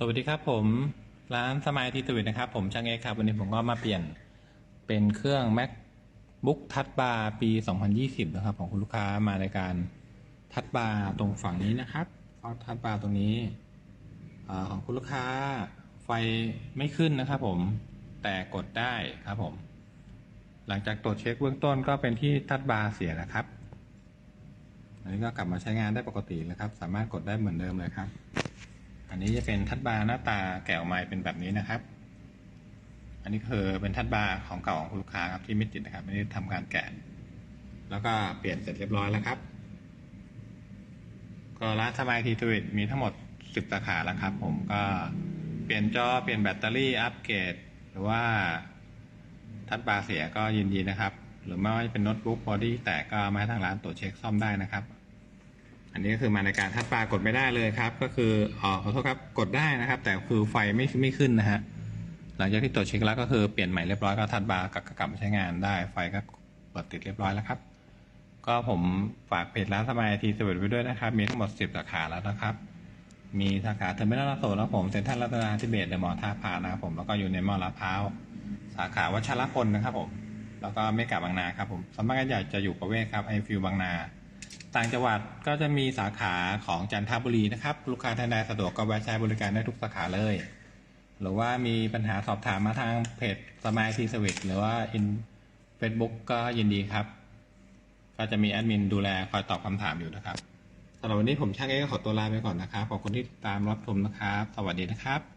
สวัสดีครับผมร้านสมายทีสวิตนะครับ ผมช่างเอกครับ วันนี้ผมก็มาเปลี่ยนเป็นเครื่อง macbook ทัชบาร์ปี 2020 นะครับ ของคุณลูกค้ามาในการทัชบาร์ตรงฝั่งนี้นะครับทัชบาร์ตรงนี้อของคุณลูกค้าไฟไม่ขึ้นนะครับ ผมแต่กดได้ครับผม หลังจากตรวจเช็คเบื้องต้นก็เป็นที่ทัชบาร์เสียนะครับ อันนี้ก็กลับมาใช้งานได้ปกติแล้วครับ สามารถกดได้เหมือนเดิมเลยครับ นนี้จะเป็นทัดบาร์หน้าตาแกะออกมาเป็นแบบนี้นะครับ อันนี้คือเป็นทัดบาร์ของเก่าของลูกค้าครับที่ไม่ติดนะครับไม่ได้ทำการแกะ แล้วก็เปลี่ยนเสร็จเรียบร้อยแล้วครับ ก็ร้านสมายทีทวิตมีทั้งหมด 10สาขาแล้วครับ ผมก็เปลี่ยนจอเปลี่ยนแบตเตอรี่อัปเกรดหรือว่าทัดบาร์เสียก็ยินดีนะครับ หรือไม่ว่าจะเป็นโน้ตบุ๊กบอดี้แตกก็มาทางร้านตรวจเช็คซ่อมได้นะครับ อันนี้ก็คือมาในการทัดบากดไม่ได้เลยครับ ก็คืออ๋อขอโทษครับกดได้นะครับ แต่คือไฟไม่ไม่ขึ้นนะฮะหลังจากที่ตรวจเช็คแล้วก็คือเปลี่ยนใหม่เรียบร้อยก็ทัดบาร์กลับกลับมาใช้งานได้ ไฟก็เปิดติดเรียบร้อยแล้วครับ ก็ผมฝากเพจร้านสมายทีสวิตไว้ด้วยนะครับ มีทั้งหมด 10 สาขาแล้วนะครับ มีสาขาเทอร์มินอลลาโซแล้วผมเซ็นทรัลรัตนาธิเบศเดอะมอลท่าพระนะครับผมแล้วก็อยู่ในมอลลาดพร้าวสาขาวัชรพลนะครับผม แล้วก็เมกะบางนาครับผมสำนักงานใหญ่จะอยู่ประเวศครับไอฟิวบางนา ต่างจังหวัดก็จะมีสาขาของจันทบุรีนะครับ ลูกค้าท่านใดสะดวกก็แวะใช้บริการได้ทุกสาขาเลย หรือว่ามีปัญหาสอบถามมาทางเพจสมายทีสวิตหรือว่าอินเฟซบุ๊กก็ยินดีครับ ก็จะมีแอดมินดูแลคอยตอบคำถามอยู่นะครับสำหรับวันนี้ผมช่างเอกก็ขอตัวลาไปก่อนนะครับขอบคุณที่ติดตามรับชมนะครับ สวัสดีนะครับ